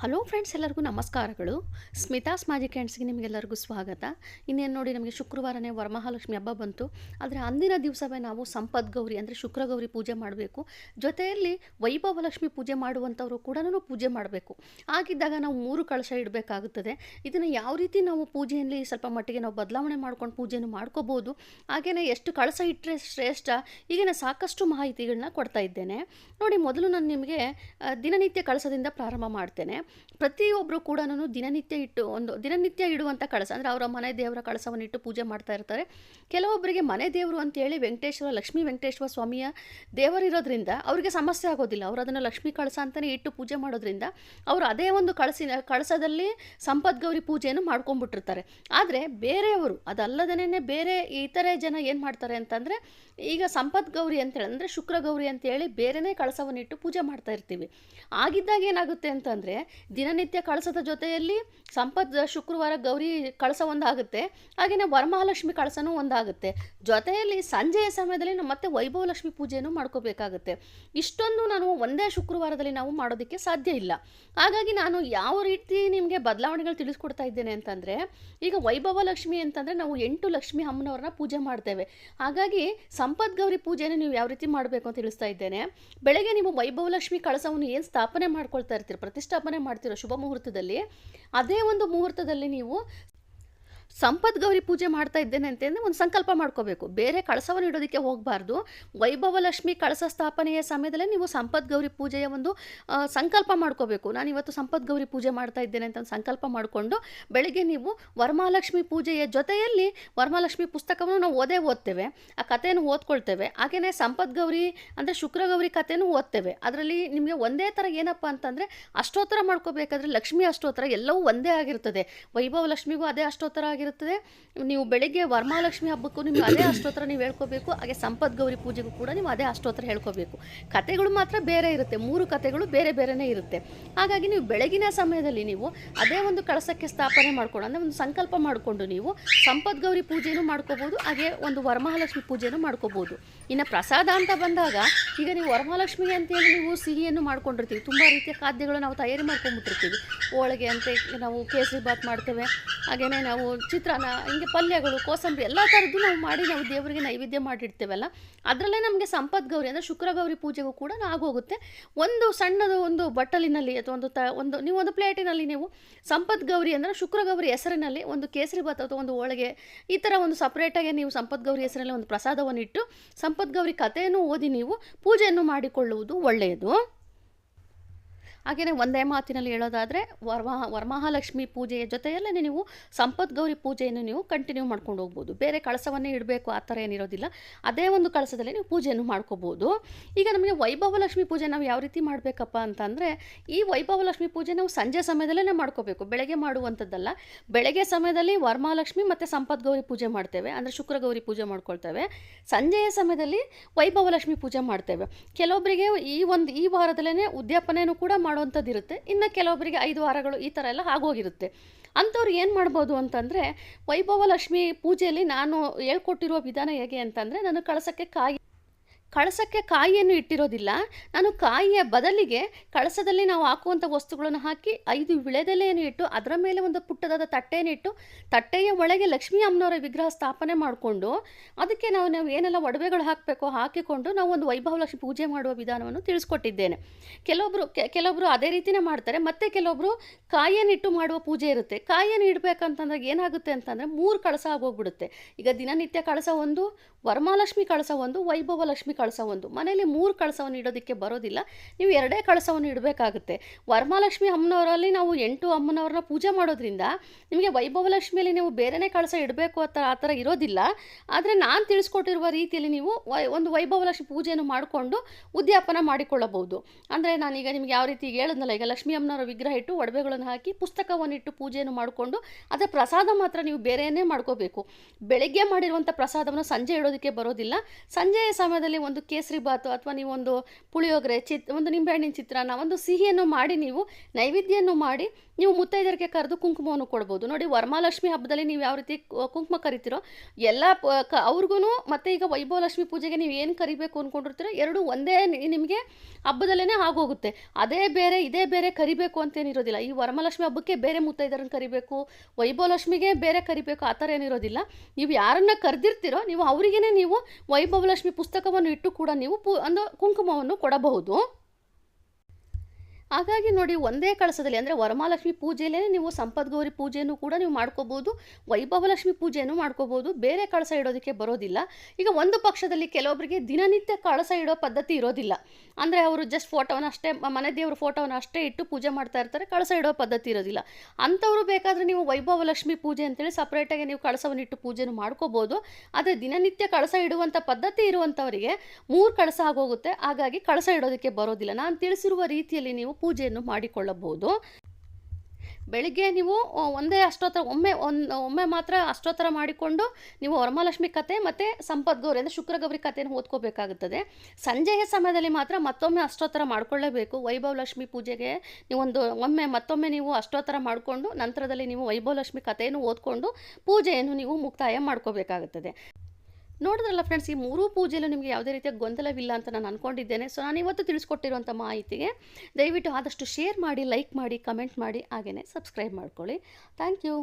Hello friends, ಎಲ್ಲರಿಗೂ ನಮಸ್ಕಾರಗಳು. Smitha's magic ಹ್ಯಾಂಡ್ಸ್ಗೆ ನಿಮಗೆಲ್ಲರಿಗೂ ಸ್ವಾಗತ. ಇನ್ನೇನು ನೋಡಿ, ನಮಗೆ ಶುಕ್ರವಾರನೇ ವರಮಹಾಲಕ್ಷ್ಮಿ ಹಬ್ಬ ಬಂತು. ಆದರೆ ಅಂದಿನ ದಿವಸವೇ ನಾವು ಸಂಪತ್ ಗೌರಿ, ಅಂದರೆ ಶುಕ್ರ ಗೌರಿ ಪೂಜೆ ಮಾಡಬೇಕು. ಜೊತೆಯಲ್ಲಿ ವೈಭವ ಲಕ್ಷ್ಮಿ ಪೂಜೆ ಮಾಡುವಂಥವರು ಕೂಡ ಪೂಜೆ ಮಾಡಬೇಕು. ಆಗಿದ್ದಾಗ ನಾವು ಮೂರು ಕಳಶ ಇಡಬೇಕಾಗುತ್ತದೆ. ಇದನ್ನು ಯಾವ ರೀತಿ ನಾವು ಪೂಜೆಯಲ್ಲಿ ಸ್ವಲ್ಪ ಮಟ್ಟಿಗೆ ನಾವು ಬದಲಾವಣೆ ಮಾಡ್ಕೊಂಡು ಪೂಜೆಯನ್ನು ಮಾಡ್ಕೋಬೋದು ಹಾಗೆಯೇ ಎಷ್ಟು ಕಳಶ ಇಟ್ಟರೆ ಶ್ರೇಷ್ಠ, ಈಗಿನ ಸಾಕಷ್ಟು ಮಾಹಿತಿಗಳನ್ನ ಕೊಡ್ತಾ ಇದ್ದೇನೆ. ನೋಡಿ, ಮೊದಲು ನಾನು ನಿಮಗೆ ದಿನನಿತ್ಯ ಕಳಸದಿಂದ ಪ್ರಾರಂಭ ಮಾಡ್ತೇನೆ. ಪ್ರತಿಯೊಬ್ಬರು ಕೂಡ ದಿನನಿತ್ಯ ಇಟ್ಟು ಒಂದು ದಿನನಿತ್ಯ ಇಡುವಂಥ ಕಳಸ, ಅಂದರೆ ಅವರ ಮನೆ ದೇವರ ಕಳಸವನ್ನು ಇಟ್ಟು ಪೂಜೆ ಮಾಡ್ತಾ ಇರ್ತಾರೆ. ಕೆಲವೊಬ್ಬರಿಗೆ ಮನೆ ದೇವರು ಅಂತೇಳಿ ವೆಂಕಟೇಶ್ವರ, ಲಕ್ಷ್ಮೀ ವೆಂಕಟೇಶ್ವರ ಸ್ವಾಮಿಯ ದೇವರಿರೋದ್ರಿಂದ ಅವರಿಗೆ ಸಮಸ್ಯೆ ಆಗೋದಿಲ್ಲ. ಅವರು ಅದನ್ನು ಲಕ್ಷ್ಮೀ ಕಳಸ ಅಂತಲೇ ಇಟ್ಟು ಪೂಜೆ ಮಾಡೋದ್ರಿಂದ ಅವರು ಅದೇ ಒಂದು ಕಳಸಿನ, ಕಳಸದಲ್ಲಿ ಸಂಪದ್ಗೌರಿ ಪೂಜೆಯನ್ನು ಮಾಡ್ಕೊಂಡ್ಬಿಟ್ಟಿರ್ತಾರೆ. ಆದರೆ ಬೇರೆಯವರು ಅದಲ್ಲದೇ ಬೇರೆ ಇತರೆ ಜನ ಏನು ಮಾಡ್ತಾರೆ ಅಂತಂದರೆ, ಈಗ ಸಂಪತ್ ಗೌರಿ ಅಂತೇಳಿ ಅಂದರೆ ಶುಕ್ರಗೌರಿ ಅಂತೇಳಿ ಬೇರೆನೇ ಕಳಸವನ್ನು ಇಟ್ಟು ಪೂಜೆ ಮಾಡ್ತಾ ಇರ್ತೀವಿ. ಆಗಿದ್ದಾಗ ಏನಾಗುತ್ತೆ ಅಂತಂದರೆ ದಿನನಿತ್ಯ ಕಳಸದ ಜೊತೆಯಲ್ಲಿ ಸಂಪತ್ ಶುಕ್ರವಾರ ಗೌರಿ ಕಳಸ ಒಂದಾಗುತ್ತೆ ಹಾಗೆಯೇ ವರಮಹಾಲಕ್ಷ್ಮಿ ಕಳಸನೂ ಒಂದಾಗುತ್ತೆ. ಜೊತೆಯಲ್ಲಿ ಸಂಜೆಯ ಸಮಯದಲ್ಲಿ ನಾವು ಮತ್ತೆ ವೈಭವ ಲಕ್ಷ್ಮಿ ಪೂಜೆಯನ್ನು ಮಾಡ್ಕೋಬೇಕಾಗುತ್ತೆ. ಇಷ್ಟೊಂದು ನಾನು ಒಂದೇ ಶುಕ್ರವಾರದಲ್ಲಿ ನಾವು ಮಾಡೋದಕ್ಕೆ ಸಾಧ್ಯ ಇಲ್ಲ. ಹಾಗಾಗಿ ನಾನು ಯಾವ ರೀತಿ ನಿಮಗೆ ಬದಲಾವಣೆಗಳು ತಿಳಿಸ್ಕೊಡ್ತಾ ಇದ್ದೇನೆ ಅಂತಂದರೆ, ಈಗ ವೈಭವ ಲಕ್ಷ್ಮಿ ಅಂತಂದರೆ ನಾವು ಎಂಟು ಲಕ್ಷ್ಮಿ ಅಮ್ಮನವ್ರನ್ನ ಪೂಜೆ ಮಾಡ್ತೇವೆ. ಹಾಗಾಗಿ ಸಂಪತ್ ಗೌರಿ ಪೂಜೆನ ನೀವು ಯಾವ ರೀತಿ ಮಾಡಬೇಕು ಅಂತ ತಿಳಿಸ್ತಾ ಇದ್ದೇನೆ. ಬೆಳಗ್ಗೆ ನೀವು ವೈಭವ ಲಕ್ಷ್ಮಿ ಕಳಸವನ್ನು ಏನು ಸ್ಥಾಪನೆ ಮಾಡ್ಕೊಳ್ತಾ ಇರ್ತೀರಿ, ಪ್ರತಿಷ್ಠಾಪನೆ ಮಾಡ್ತಿರೋ ಶುಭ ಮುಹೂರ್ತದಲ್ಲಿ? ಅದೇ ಒಂದು ಮುಹೂರ್ತದಲ್ಲಿ ನೀವು ಸಂಪತ್ ಗೌರಿ ಪೂಜೆ ಮಾಡ್ತಾ ಇದ್ದೇನೆ ಅಂತಂದರೆ ಒಂದು ಸಂಕಲ್ಪ ಮಾಡ್ಕೋಬೇಕು. ಬೇರೆ ಕಳಸವನ್ನು ಇಡೋದಕ್ಕೆ ಹೋಗಬಾರ್ದು. ವೈಭವ ಲಕ್ಷ್ಮಿ ಕಳಸ ಸ್ಥಾಪನೆಯ ಸಮಯದಲ್ಲೇ ನೀವು ಸಂಪತ್ ಗೌರಿ ಪೂಜೆಯ ಒಂದು ಸಂಕಲ್ಪ ಮಾಡ್ಕೋಬೇಕು. ನಾನು ಇವತ್ತು ಸಂಪತ್ ಗೌರಿ ಪೂಜೆ ಮಾಡ್ತಾ ಇದ್ದೇನೆ ಅಂತ ಒಂದು ಸಂಕಲ್ಪ ಮಾಡಿಕೊಂಡು ಬೆಳಿಗ್ಗೆ ನೀವು ವರಮಹಾಲಕ್ಷ್ಮಿ ಪೂಜೆಯ ಜೊತೆಯಲ್ಲಿ ವರಮಹಾಲಕ್ಷ್ಮಿ ಪುಸ್ತಕವನ್ನು ನಾವು ಓದೇ ಓದ್ತೇವೆ. ಆ ಕಥೆಯನ್ನು ಓದ್ಕೊಳ್ತೇವೆ. ಹಾಗೆಯೇ ಸಂಪತ್ ಗೌರಿ ಅಂದರೆ ಶುಕ್ರ ಗೌರಿ ಕಥೆನೂ ಓದ್ತೇವೆ. ಅದರಲ್ಲಿ ನಿಮಗೆ ಒಂದೇ ಥರ ಏನಪ್ಪ ಅಂತಂದರೆ ಅಷ್ಟೋತ್ತರ ಮಾಡ್ಕೋಬೇಕಾದ್ರೆ ಲಕ್ಷ್ಮಿ ಅಷ್ಟೋತ್ತರ ಎಲ್ಲವೂ ಒಂದೇ ಆಗಿರ್ತದೆ. ವೈಭವ ಲಕ್ಷ್ಮಿಗೂ ಅದೇ ಅಷ್ಟೋತ್ತರ ಆಗಿರುತ್ತದೆ. ನೀವು ಬೆಳಿಗ್ಗೆ ವರಮಹಾಲಕ್ಷ್ಮಿ ಹಬ್ಬಕ್ಕೂ ನಿಮ್ಗೆ ಅದೇ ಅಷ್ಟೋತ್ತರ ನೀವು ಹೇಳ್ಕೋಬೇಕು. ಹಾಗೆ ಸಂಪತ್ ಗೌರಿ ಪೂಜೆಗೂ ಕೂಡ ನೀವು ಅದೇ ಅಷ್ಟೋತ್ತರ ಹೇಳ್ಕೋಬೇಕು. ಕಥೆಗಳು ಮಾತ್ರ ಬೇರೆ ಇರುತ್ತೆ. ಮೂರು ಕತೆಗಳು ಬೇರೆ ಬೇರೆನೇ ಇರುತ್ತೆ. ಹಾಗಾಗಿ ನೀವು ಬೆಳಗಿನ ಸಮಯದಲ್ಲಿ ನೀವು ಅದೇ ಒಂದು ಕಳಸಕ್ಕೆ ಸ್ಥಾಪನೆ ಮಾಡ್ಕೊಂಡು, ಅಂದರೆ ಒಂದು ಸಂಕಲ್ಪ ಮಾಡಿಕೊಂಡು ನೀವು ಸಂಪತ್ ಗೌರಿ ಪೂಜೆಯೂ ಮಾಡ್ಕೋಬೋದು, ಹಾಗೆ ಒಂದು ವರಮಹಾಲಕ್ಷ್ಮಿ ಪೂಜೆನೂ ಮಾಡ್ಕೋಬೋದು. ಇನ್ನು ಪ್ರಸಾದ ಅಂತ ಬಂದಾಗ, ಈಗ ನೀವು ವರಮಹಾಲಕ್ಷ್ಮಿಗೆ ಅಂತೇಳಿ ನೀವು ಸಿಹಿಯನ್ನು ಮಾಡ್ಕೊಂಡಿರ್ತೀವಿ. ತುಂಬ ರೀತಿಯ ಖಾದ್ಯಗಳು ನಾವು ತಯಾರಿ ಮಾಡ್ಕೊಂಡ್ಬಿಟ್ಟಿರ್ತೀವಿ. ಹೋಳಿಗೆ ಅಂತ ನಾವು ಕೇಸರಿ ಬಾತ್ ಮಾಡ್ತೇವೆ. ಹಾಗೆಯೇ ನಾವು ಚಿತ್ರಾನ್ನ, ಹಿಂಗೆ ಪಲ್ಯಗಳು, ಕೋಸಂಬರಿ ಎಲ್ಲ ಥರದ್ದು ನಾವು ಮಾಡಿ ನಾವು ದೇವರಿಗೆ ನೈವೇದ್ಯ ಮಾಡಿಡ್ತೇವಲ್ಲ ಅದರಲ್ಲೇ ನಮಗೆ ಸಂಪತ್ ಗೌರಿ ಅಂದರೆ ಶುಕ್ರ ಗೌರಿ ಪೂಜೆಗೂ ಕೂಡ ಆಗೋಗುತ್ತೆ. ಒಂದು ಸಣ್ಣದು ಒಂದು ಬಟ್ಟಲಿನಲ್ಲಿ ಅಥವಾ ಒಂದು ತ, ಒಂದು ನೀವು ಒಂದು ಪ್ಲೇಟಿನಲ್ಲಿ ನೀವು ಸಂಪತ್ ಗೌರಿ ಅಂದರೆ ಶುಕ್ರ ಗೌರಿ ಹೆಸರಿನಲ್ಲಿ ಒಂದು ಕೇಸರಿ ಬಾತ್ ಅಥವಾ ಒಂದು ಹೋಳಿಗೆ, ಈ ಥರ ಒಂದು ಸಪ್ರೇಟಾಗಿ ನೀವು ಸಂಪತ್ ಗೌರಿ ಹೆಸರಿನಲ್ಲಿ ಒಂದು ಪ್ರಸಾದವನ್ನು ಇಟ್ಟು ಸಂಪತ್ ಗೌರಿ ಕಥೆಯನ್ನು ಓದಿ ನೀವು ಪೂಜೆಯನ್ನು ಮಾಡಿಕೊಳ್ಳುವುದು ಒಳ್ಳೆಯದು. ಹಾಗೆಯೇ ಒಂದೇ ಮಾತಿನಲ್ಲಿ ಹೇಳೋದಾದರೆ ವರ್ಮಾ, ವರಮಹಾಲಕ್ಷ್ಮಿ ಪೂಜೆಯ ಜೊತೆಯಲ್ಲೇ ನೀವು ಸಂಪತ್ ಗೌರಿ ಪೂಜೆಯನ್ನು ನೀವು ಕಂಟಿನ್ಯೂ ಮಾಡ್ಕೊಂಡು ಹೋಗ್ಬೋದು. ಬೇರೆ ಕಳಸವನ್ನೇ ಇಡಬೇಕು, ಆ ಥರ ಏನಿರೋದಿಲ್ಲ. ಅದೇ ಒಂದು ಕಳಸದಲ್ಲಿ ನೀವು ಪೂಜೆಯನ್ನು ಮಾಡ್ಕೋಬೋದು. ಈಗ ನಮಗೆ ವೈಭವ ಲಕ್ಷ್ಮಿ ಪೂಜೆ ನಾವು ಯಾವ ರೀತಿ ಮಾಡಬೇಕಪ್ಪ ಅಂತಂದರೆ, ಈ ವೈಭವ ಲಕ್ಷ್ಮಿ ಪೂಜೆ ನಾವು ಸಂಜೆ ಸಮಯದಲ್ಲೇ ಮಾಡ್ಕೋಬೇಕು. ಬೆಳಗ್ಗೆ ಮಾಡುವಂಥದ್ದಲ್ಲ. ಬೆಳಗ್ಗೆ ಸಮಯದಲ್ಲಿ ವರಮಹಾಲಕ್ಷ್ಮಿ ಮತ್ತು ಸಂಪತ್ ಗೌರಿ ಪೂಜೆ ಮಾಡ್ತೇವೆ. ಅಂದರೆ ಶುಕ್ರ ಗೌರಿ ಪೂಜೆ ಮಾಡ್ಕೊಳ್ತೇವೆ. ಸಂಜೆಯ ಸಮಯದಲ್ಲಿ ವೈಭವ ಲಕ್ಷ್ಮಿ ಪೂಜೆ ಮಾಡ್ತೇವೆ. ಕೆಲವೊಬ್ಬರಿಗೆ ಈ ಒಂದು, ಈ ವಾರದಲ್ಲೇ ಉದ್ಯಾಪನೆಯೂ ಕೂಡ ಮಾಡುವಂಥದ್ದು ಇರುತ್ತೆ ಇನ್ನು ಕೆಲವೊಬ್ಬರಿಗೆ ಐದು ವಾರಗಳು ಈ ಥರ ಎಲ್ಲ ಆಗೋಗಿರುತ್ತೆ. ಅಂಥವ್ರು ಏನು ಮಾಡ್ಬೋದು ಅಂತಂದರೆ ವೈಭವ ಲಕ್ಷ್ಮಿ ಪೂಜೆಯಲ್ಲಿ ನಾನು ಹೇಳ್ಕೊಟ್ಟಿರುವ ವಿಧಾನ ಹೇಗೆ ಅಂತಂದರೆ, ನಾನು ಕಳಸಕ್ಕೆ ಕಾಯಿ ಕಳಸಕ್ಕೆ ಕಾಯಿಯನ್ನು ಇಟ್ಟಿರೋದಿಲ್ಲ. ನಾನು ಕಾಯಿಯ ಬದಲಿಗೆ ಕಳಸದಲ್ಲಿ ನಾವು ಹಾಕುವಂಥ ವಸ್ತುಗಳನ್ನು ಹಾಕಿ ಐದು ವಿಳೆದೆಲೆಯನ್ನು ಇಟ್ಟು, ಅದರ ಮೇಲೆ ಒಂದು ಪುಟ್ಟದಾದ ತಟ್ಟೆಯನ್ನು ಇಟ್ಟು, ತಟ್ಟೆಯ ಒಳಗೆ ಲಕ್ಷ್ಮೀ ಅಮ್ಮನವರ ವಿಗ್ರಹ ಸ್ಥಾಪನೆ ಮಾಡಿಕೊಂಡು, ಅದಕ್ಕೆ ನಾವು ನಾವು ಏನೆಲ್ಲ ಒಡವೆಗಳು ಹಾಕಬೇಕೋ ಹಾಕಿಕೊಂಡು ನಾವು ಒಂದು ವೈಭವ ಲಕ್ಷ್ಮಿ ಪೂಜೆ ಮಾಡುವ ವಿಧಾನವನ್ನು ತಿಳಿಸ್ಕೊಟ್ಟಿದ್ದೇನೆ. ಕೆಲವೊಬ್ಬರು ಕೆಲವೊಬ್ಬರು ಅದೇ ರೀತಿನೇ ಮಾಡ್ತಾರೆ. ಮತ್ತು ಕೆಲವೊಬ್ಬರು ಕಾಯಿಯನ್ನು ಇಟ್ಟು ಮಾಡುವ ಪೂಜೆ ಇರುತ್ತೆ. ಕಾಯಿಯನ್ನು ಇಡಬೇಕಂತಂದಾಗ ಏನಾಗುತ್ತೆ ಅಂತಂದರೆ ಮೂರು ಕಳಸ ಆಗೋಗ್ಬಿಡುತ್ತೆ. ಈಗ ದಿನನಿತ್ಯ ಕಳಸ ಒಂದು ವರಮಾಲಕ್ಷ್ಮಿ ಕಳಸ ಒಂದು ವೈಭವ ಲಕ್ಷ್ಮಿ ಕಳಸ ಒಂದು ಮನೆಯಲ್ಲಿ ಮೂರು ಕಳಸವನ್ನು ಇಡೋದಕ್ಕೆ ಬರೋದಿಲ್ಲ. ನೀವು ಎರಡೇ ಕಳಸವನ್ನು ಇಡಬೇಕಾಗುತ್ತೆ. ವರಮಹಾಲಕ್ಷ್ಮಿ ಅಮ್ಮನವರಲ್ಲಿ ನಾವು ಎಂಟು ಅಮ್ಮನವ್ರನ್ನ ಪೂಜೆ ಮಾಡೋದ್ರಿಂದ ನಿಮಗೆ ವೈಭವಲಕ್ಷ್ಮಿಯಲ್ಲಿ ನೀವು ಬೇರೆನೇ ಕಳಸ ಇಡಬೇಕು ಆ ಥರ ಆ ಥರ ಇರೋದಿಲ್ಲ. ಆದರೆ ನಾನು ತಿಳಿಸ್ಕೊಟ್ಟಿರುವ ರೀತಿಯಲ್ಲಿ ನೀವು ವೈ, ಒಂದು ವೈಭವ ಲಕ್ಷ್ಮಿ ಪೂಜೆಯನ್ನು ಮಾಡಿಕೊಂಡು ಉದ್ಯಾಪನ ಮಾಡಿಕೊಳ್ಳಬಹುದು. ಅಂದರೆ ನಾನೀಗ ನಿಮಗೆ ಯಾವ ರೀತಿ ಹೇಳಿದ್ನಲ್ಲ, ಈಗ ಲಕ್ಷ್ಮೀ ಅಮ್ಮನವರ ವಿಗ್ರಹ ಇಟ್ಟು ಒಡವೆಗಳನ್ನು ಹಾಕಿ ಪುಸ್ತಕವನ್ನು ಇಟ್ಟು ಪೂಜೆಯನ್ನು ಮಾಡಿಕೊಂಡು ಅದರ ಪ್ರಸಾದ ಮಾತ್ರ ನೀವು ಬೇರೆಯೇ ಮಾಡ್ಕೋಬೇಕು. ಬೆಳಗ್ಗೆ ಮಾಡಿರುವಂಥ ಪ್ರಸಾದವನ್ನು ಸಂಜೆ ಇಡೋದಕ್ಕೆ ಬರೋದಿಲ್ಲ. ಸಂಜೆಯ ಸಮಯದಲ್ಲಿ ನೀವೊಂದು ಕೇಸರಿ ಬಾತು ಅಥವಾ ನೀವೊಂದು ಪುಳಿಯೋಗರೆ, ಚಿತ್, ಒಂದು ನಿಂಬೆಹಣ್ಣಿನ ಚಿತ್ರಾನ್ನ, ಒಂದು ಸಿಹಿಯನ್ನು ಮಾಡಿ ನೀವು ನೈವೇದ್ಯವನ್ನು ಮಾಡಿ ನೀವು ಮುತ್ತೈದರಿಗೆ ಕರೆದು ಕುಂಕುಮವನ್ನು ಕೊಡ್ಬೋದು. ನೋಡಿ ವರಮಹಾಲಕ್ಷ್ಮಿ ಹಬ್ಬದಲ್ಲಿ ನೀವು ಯಾವ ರೀತಿ ಕುಂಕುಮ ಕರಿತೀರೋ ಎಲ್ಲ ಕ ಅವ್ರಿಗೂ ಮತ್ತು ಈಗ ವೈಭವಲಕ್ಷ್ಮಿ ಪೂಜೆಗೆ ನೀವು ಏನು ಕರಿಬೇಕು ಅಂದ್ಕೊಂಡಿರ್ತೀರೋ ಎರಡು ಒಂದೇ ನಿಮಗೆ ಹಬ್ಬದಲ್ಲೇ ಆಗೋಗುತ್ತೆ. ಅದೇ ಬೇರೆ, ಇದೇ ಬೇರೆ ಕರಿಬೇಕು ಅಂತೇನಿರೋದಿಲ್ಲ ಈ ವರಮಹಾಲಕ್ಷ್ಮಿ ಹಬ್ಬಕ್ಕೆ ಬೇರೆ ಮುತ್ತೈದರನ್ನು ಕರಿಬೇಕು, ವೈಭವಲಕ್ಷ್ಮಿಗೆ ಬೇರೆ ಕರಿಬೇಕು ಆ ಥರ ಏನಿರೋದಿಲ್ಲ ನೀವು ಯಾರನ್ನ ಕರೆದಿರ್ತೀರೋ ನೀವು ಅವರಿಗೇ ನೀವು ವೈಭವಲಕ್ಷ್ಮಿ ಪುಸ್ತಕವನ್ನು ಇಟ್ಟು ಕೂಡ ನೀವು ಪೂ ಒಂದು ಕುಂಕುಮವನ್ನು ಕೊಡಬಹುದು. ಹಾಗಾಗಿ ನೋಡಿ ಒಂದೇ ಕಳಸದಲ್ಲಿ ಅಂದರೆ ವರಮಹಾಲಕ್ಷ್ಮಿ ಪೂಜೆಯಲ್ಲೇ ನೀವು ಸಂಪದ್ಗೌರಿ ಪೂಜೆಯನ್ನು ಕೂಡ ನೀವು ಮಾಡ್ಕೋಬೋದು, ವೈಭವಲಕ್ಷ್ಮಿ ಪೂಜೆಯನ್ನು ಮಾಡ್ಕೋಬೋದು, ಬೇರೆ ಕಳಸ ಇಡೋದಕ್ಕೆ ಬರೋದಿಲ್ಲ. ಈಗ ಒಂದು ಪಕ್ಷದಲ್ಲಿ ಕೆಲವೊಬ್ಬರಿಗೆ ದಿನನಿತ್ಯ ಕಳಸ ಇಡೋ ಪದ್ಧತಿ ಇರೋದಿಲ್ಲ. ಅಂದರೆ ಅವರು ಜಸ್ಟ್ ಫೋಟೋವನ್ನು ಅಷ್ಟೇ ಮನೆ ದೇವ್ರ ಫೋಟೋವನ್ನು ಅಷ್ಟೇ ಇಟ್ಟು ಪೂಜೆ ಮಾಡ್ತಾ ಇರ್ತಾರೆ, ಕಳಸ ಇಡೋ ಪದ್ಧತಿ ಇರೋದಿಲ್ಲ. ಅಂಥವ್ರು ಬೇಕಾದರೆ ನೀವು ವೈಭವಲಕ್ಷ್ಮಿ ಪೂಜೆ ಅಂತೇಳಿ ಸಪ್ರೇಟಾಗಿ ನೀವು ಕಳಸವನ್ನು ಇಟ್ಟು ಪೂಜೆಯನ್ನು ಮಾಡ್ಕೋಬೋದು. ಆದರೆ ದಿನನಿತ್ಯ ಕಳಸ ಇಡುವಂಥ ಪದ್ಧತಿ ಇರುವಂಥವರಿಗೆ ಮೂರು ಕಳಸ ಆಗೋಗುತ್ತೆ, ಹಾಗಾಗಿ ಕಳಸ ಇಡೋದಕ್ಕೆ ಬರೋದಿಲ್ಲ. ನಾನು ತಿಳಿಸಿರುವ ರೀತಿಯಲ್ಲಿ ನೀವು ಪೂಜೆಯನ್ನು ಮಾಡಿಕೊಳ್ಳಬಹುದು. ಬೆಳಿಗ್ಗೆ ನೀವು ಒಂದೇ ಅಷ್ಟೋತ್ತರ, ಒಮ್ಮೆ, ಒಂದು, ಒಮ್ಮೆ ಮಾತ್ರ ಅಷ್ಟೋತ್ತರ ಮಾಡಿಕೊಂಡು ನೀವು ವರಮಹಾಲಕ್ಷ್ಮಿ ಕತೆ ಮತ್ತು ಸಂಪತ್ ಗೌರಿ ಅಂದರೆ ಶುಕ್ರಗೌರಿ ಕಥೆಯನ್ನು ಓದ್ಕೋಬೇಕಾಗುತ್ತದೆ. ಸಂಜೆಯ ಸಮಯದಲ್ಲಿ ಮಾತ್ರ ಮತ್ತೊಮ್ಮೆ ಅಷ್ಟೋತ್ತರ ವೈಭವ ವೈಭವಲಕ್ಷ್ಮಿ ಪೂಜೆಗೆ ನೀವೊಂದು ಒಮ್ಮೆ ಮತ್ತೊಮ್ಮೆ ನೀವು ಅಷ್ಟೋತ್ತರ ಮಾಡಿಕೊಂಡು ನಂತರದಲ್ಲಿ ನೀವು ವೈಭವಲಕ್ಷ್ಮಿ ಕಥೆಯನ್ನು ಓದ್ಕೊಂಡು ಪೂಜೆಯನ್ನು ನೀವು ಮುಕ್ತಾಯ ಮಾಡ್ಕೋಬೇಕಾಗುತ್ತದೆ. ನೋಡಿದ್ರಲ್ಲ ಫ್ರೆಂಡ್ಸ್ ಈ ಮೂರೂ ಪೂಜೆಯಲ್ಲೂ ನಿಮಗೆ ಯಾವುದೇ ರೀತಿಯ ಗೊಂದಲವಿಲ್ಲ ಅಂತ ನಾನು ಅಂದ್ಕೊಂಡಿದ್ದೇನೆ ಸೊ ನಾನು ಇವತ್ತು ತಿಳಿಸ್ಕೊಟ್ಟಿರುವಂಥ ಮಾಹಿತಿಗೆ ದಯವಿಟ್ಟು ಆದಷ್ಟು ಶೇರ್ ಮಾಡಿ ಲೈಕ್ ಮಾಡಿ ಕಮೆಂಟ್ ಮಾಡಿ ಹಾಗೆಯೇ ಸಬ್ಸ್ಕ್ರೈಬ್ ಮಾಡ್ಕೊಳ್ಳಿ. Thank you